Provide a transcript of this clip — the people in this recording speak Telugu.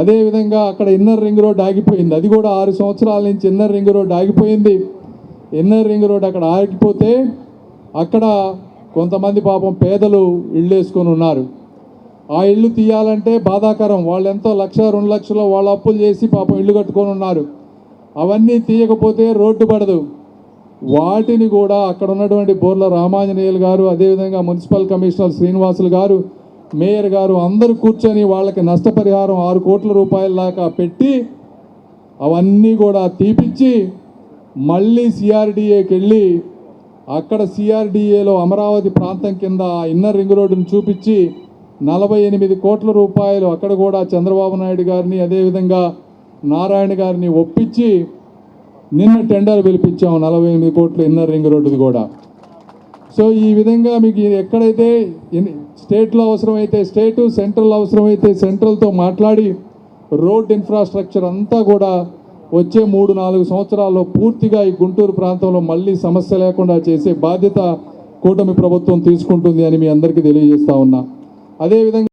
అదేవిధంగా అక్కడ ఇన్నర్ రింగ్ రోడ్ ఆగిపోయింది. అది కూడా ఆరు సంవత్సరాల నుంచి ఇన్నర్ రింగ్ రోడ్ ఆగిపోయింది. ఇన్నర్ రింగ్ రోడ్ అక్కడ ఆగిపోతే అక్కడ కొంతమంది పాపం పేదలు ఇళ్ళు వేసుకొని ఉన్నారు. ఆ ఇల్లు తీయాలంటే బాధాకరం. వాళ్ళు ఎంతో లక్ష రెండు లక్షలు వాళ్ళ అప్పులు చేసి పాపం ఇల్లు కట్టుకొని ఉన్నారు. అవన్నీ తీయకపోతే రోడ్డు పడదు. వాటిని కూడా అక్కడ ఉన్నటువంటి బోర్ల రామాంజనేయులు గారు అదేవిధంగా మున్సిపల్ కమిషనర్ శ్రీనివాసులు గారు మేయర్ గారు అందరూ కూర్చొని వాళ్ళకి నష్టపరిహారం ఆరు కోట్ల రూపాయల దాకా పెట్టి అవన్నీ కూడా తీపిచ్చి మళ్ళీ సిఆర్డిఏకి వెళ్ళి అక్కడ సిఆర్డిఏలో అమరావతి ప్రాంతం కింద ఆ ఇన్నర్ రింగ్ రోడ్డును చూపించి నలభై ఎనిమిది కోట్ల రూపాయలు అక్కడ కూడా చంద్రబాబు నాయుడు గారిని అదేవిధంగా నారాయణ గారిని ఒప్పించి నిన్న టెండర్ పిలిపించాము నలభై ఎనిమిది కోట్ల ఇన్నర్ రింగ్ రోడ్డుది కూడా. సో ఈ విధంగా మీకు ఎక్కడైతే స్టేట్లో అవసరమైతే స్టేటు సెంట్రల్ అవసరమైతే సెంట్రల్తో మాట్లాడి రోడ్ ఇన్ఫ్రాస్ట్రక్చర్ అంతా కూడా వచ్చే మూడు నాలుగు సంవత్సరాల్లో పూర్తిగా ఈ గుంటూరు ప్రాంతంలో మళ్ళీ సమస్య లేకుండా చేసే బాధ్యత కూటమి ప్రభుత్వం తీసుకుంటుంది అని మీ అందరికీ తెలియజేస్తా ఉన్నా. అదేవిధంగా